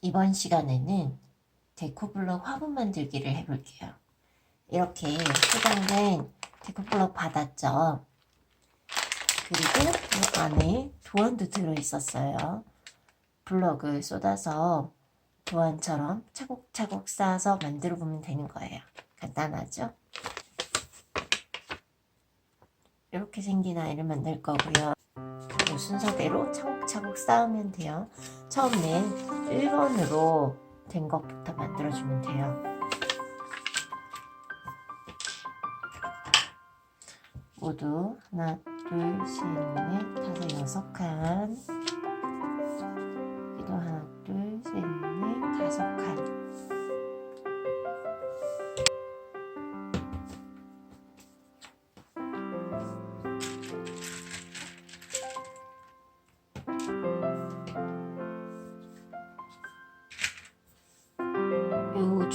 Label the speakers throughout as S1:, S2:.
S1: 이번 시간에는 데코블럭 화분 만들기를 해볼게요. 이렇게 포장된 데코블럭 받았죠. 그리고 이 안에 도안도 들어있었어요. 블럭을 쏟아서 도안처럼 차곡차곡 쌓아서 만들어 보면 되는 거예요. 간단하죠? 이렇게 생긴 아이를 만들 거고요. 이 순서대로 차곡차곡 쌓으면 돼요. 처음엔 1번으로 된 것부터 만들어주면 돼요. 모두 하나, 둘, 셋, 넷, 다섯, 여섯 칸. 여기도 하나,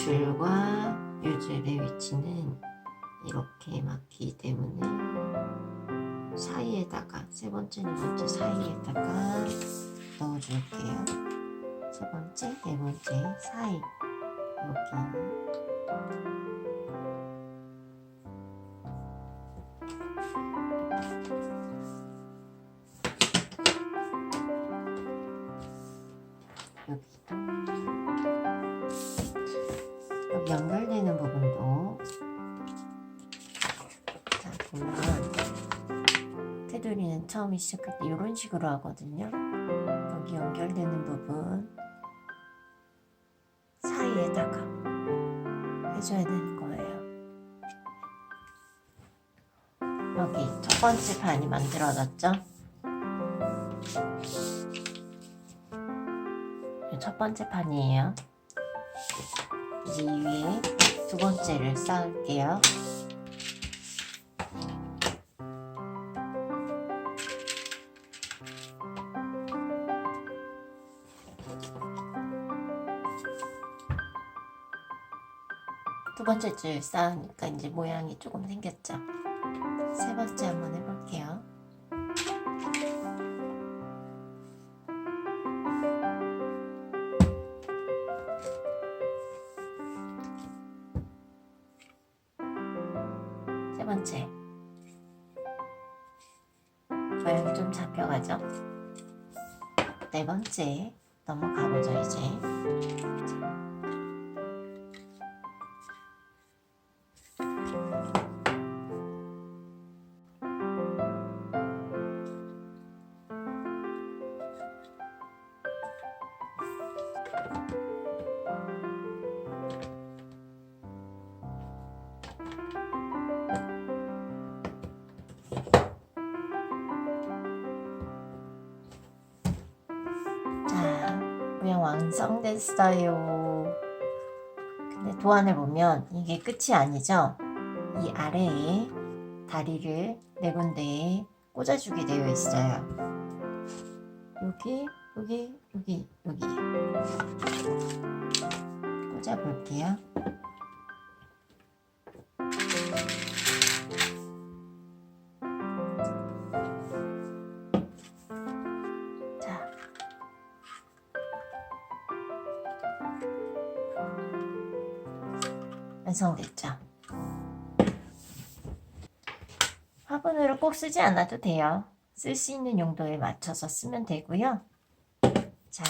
S1: 줄과 요 줄의 위치는 이렇게 맞기 때문에 사이에다가 세 번째, 네 번째 사이에다가 넣어줄게요. 세 번째, 네 번째 사이. 여기. 여기도 여기 연결되는 부분도 자 보면 테두리는 처음에 시작할 때 이런 식으로 하거든요. 여기 연결되는 부분 사이에다가 해줘야 되는 거예요. 여기 첫 번째 판이 만들어졌죠? 이첫 번째 판이에요. 이 위에 두 번째를 쌓을게요. 두 번째 줄 쌓으니까 이제 모양이 조금 생겼죠. 세 번째 한번 해볼게요. 세 번째. 모양이 좀 잡혀가죠? 네 번째 넘어가보죠, 이제. 자, 모양 완성됐어요. 근데 도안을 보면 이게 끝이 아니죠? 이 아래에 다리를 네 군데에 꽂아주게 되어 있어요. 여기, 여기, 여기, 여기. 꽂아볼게요. 완성됐죠? 화분으로 꼭 쓰지 않아도 돼요. 쓸 수 있는 용도에 맞춰서 쓰면 되고요. 자,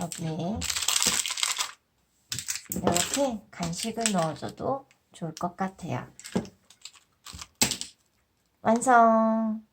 S1: 여기에 이렇게 간식을 넣어줘도 좋을 것 같아요. 완성!